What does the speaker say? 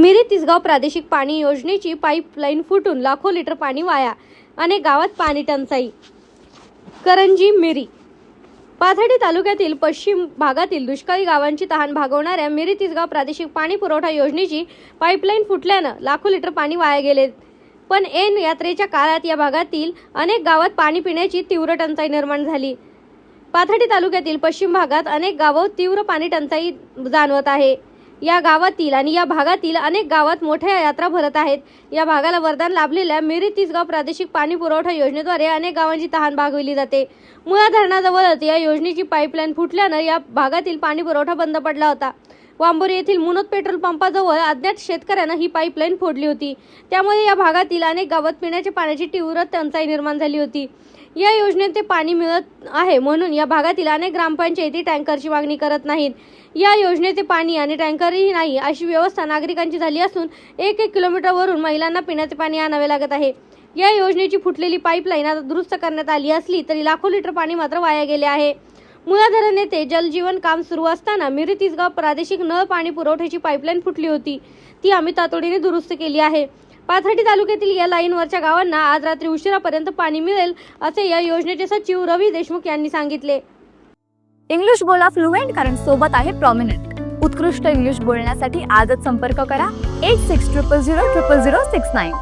मिरी तिसगाव प्रादेशिक पाणी योजनेची पाईपलाईन फुटून लाखो लिटर पाणी वाया. अनेक गावात पाणी टंचाई. करंजी मिरी. पाथडी तालुक्यातील पश्चिम भागातील दुष्काळी गावांची तहान भागवणाऱ्या मिरी तिसगाव प्रादेशिक पाणी पुरवठा योजनेची पाईपलाईन फुटल्यानं लाखो लिटर पाणी वाया गेले. पण ऐन यात्रेच्या काळात या भागातील अनेक गावात पाणी पिण्याची तीव्र टंचाई निर्माण झाली. पाथडी तालुक्यातील पश्चिम भागात अनेक गावं तीव्र पाणी टंचाई जाणवत आहे. या गावातील आणि या भागातील अनेक गावात मोठ्या यात्रा भरत आहेत. या भागाला वरदान लाभलेल्या मिरी तिसगाव प्रादेशिक पाणी पुरवठा योजनेद्वारे अनेक गावांची तहान भागविली जाते. मुळा धरणाजवळच या योजनेची पाईपलाईन फुटल्यानं या भागातील पाणी पुरवठा बंद पडला होता. वांबोरी येथील मुनोद पेट्रोल पंपाजवळ अज्ञात शेतकऱ्यांना ही पाईपलाईन फोडली होती. त्यामुळे या भागातील अनेक गावात पिण्याच्या पाण्याची तीव्र टंचाई निर्माण झाली होती. या योजनेत ते पाणी मिळत आहे म्हणून या भागातील अनेक ग्रामपंचायती टँकरची मागणी करत नाहीत. या योजनेचे पाणी आणि टँकरही नाही अशी व्यवस्था नागरिकांची झाली असून एक एक किलोमीटरवरून महिलांना पिण्याचे पाणी आणावे लागत आहे. या योजनेची फुटलेली पाईपलाईन आता दुरुस्त करण्यात आली असली तरी लाखो लिटर पाणी मात्र वाया गेले आहे. मुळा धरण येथे जलजीवन काम सुरू असताना मिरी तिसगाव प्रादेशिक नळ पाणी पुरवठ्याची पाईपलाईन फुटली होती. ती आम्ही तातडीने दुरुस्त केली आहे. पाथर्डी तालुक्यातील या लाईनवरच्या गावांना आज रात्री उशिरापर्यंत पाणी मिळेल असे या योजनेचे सचिव रवी देशमुख यांनी सांगितले. इंग्लिश बोला फ्लुएंट कारण सोबत आहे प्रॉमिनंट उत्कृष्ट इंग्लिश बोलण्यासाठी आजच संपर्क करा. Eight six triple zero triple zero six nine